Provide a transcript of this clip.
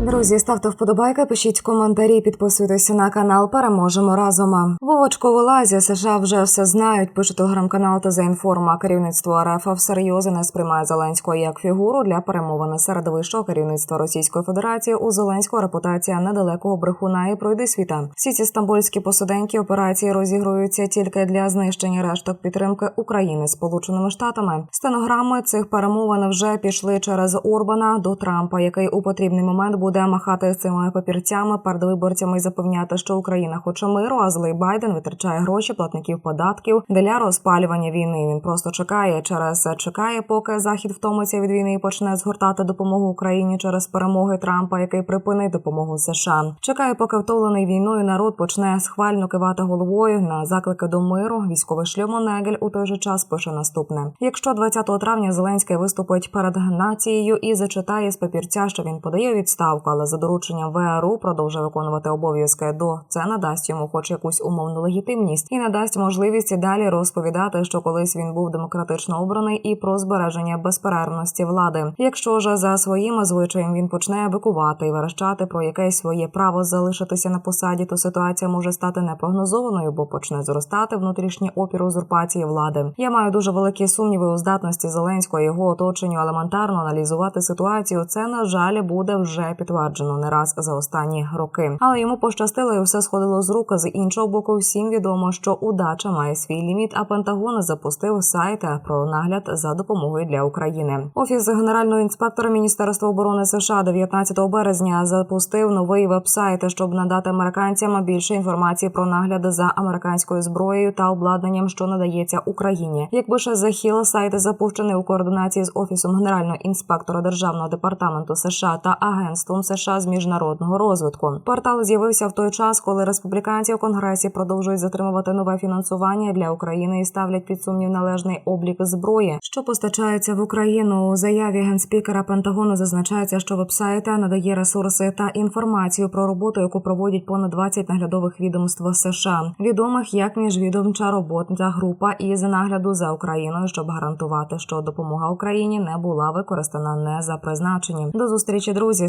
Друзі, ставте вподобайки, пишіть коментарі, підписуйтеся на канал. Переможемо разом. Вовочко Волазі США вже все знають. Пише телеграм-канал та за інформа. Керівництво РФ всерйоз не сприймає Зеленського як фігуру для перемовини серед вищого керівництва Російської Федерації. У Зеленського репутація недалекого брехуна і пройди світа. Всі ці стамбульські посиденькі операції розігруються тільки для знищення решток підтримки України Сполученими Штатами. Стенограми цих перемовин вже пішли через Орбана до Трампа, який у потрібний момент буде махати цими папірцями перед виборцями і запевняти, що Україна хоче миру, а злий Байден витрачає гроші платників податків для розпалювання війни. Він просто чекає через чекає, поки захід втомиться від війни і почне згортати допомогу Україні через перемоги Трампа, який припинить допомогу США. Чекає, поки втомлений війною народ почне схвально кивати головою на заклики до миру. Військовий шльомо Негель у той же час пише наступне: якщо 20 травня Зеленський виступить перед нацією і зачитає з папірця, що він подає у відставку, але за дорученням ВРУ продовжує виконувати обов'язки до це надасть йому хоч якусь умовну легітимність і надасть можливість далі розповідати, що колись він був демократично обраний і про збереження безперервності влади. Якщо ж за своїм звичаєм він почне бикувати і верещати про якесь своє право залишитися на посаді, то ситуація може стати непрогнозованою, бо почне зростати внутрішній опір узурпації влади. Я маю дуже великі сумніви у здатності Зеленського і його оточенню елементарно аналізувати ситуацію. Це на жаль буде вже підтверджено не раз за останні роки. Але йому пощастило і все сходило з рук. З іншого боку, всім відомо, що удача має свій ліміт. А Пентагон запустив сайт про нагляд за допомогою для України. Офіс генерального інспектора Міністерства оборони США 19 березня запустив новий веб-сайт, щоб надати американцям більше інформації про нагляд за американською зброєю та обладнанням, що надається Україні. Якби ще захіл сайт запущений у координації з офісом генерального інспектора державного департаменту США та Агентством США з міжнародного розвитку. Портал з'явився в той час, коли республіканці у конгресі продовжують затримувати нове фінансування для України і ставлять під сумнів належний облік зброї, що постачається в Україну. У заяві генспікера Пентагону зазначається, що веб-сайт надає ресурси та інформацію про роботу, яку проводять понад 20 наглядових відомств США, відомих як міжвідомча робота група із нагляду за Україною, щоб гарантувати, що допомога Україні не була використана не за призначенням. До зустрічі, друзі.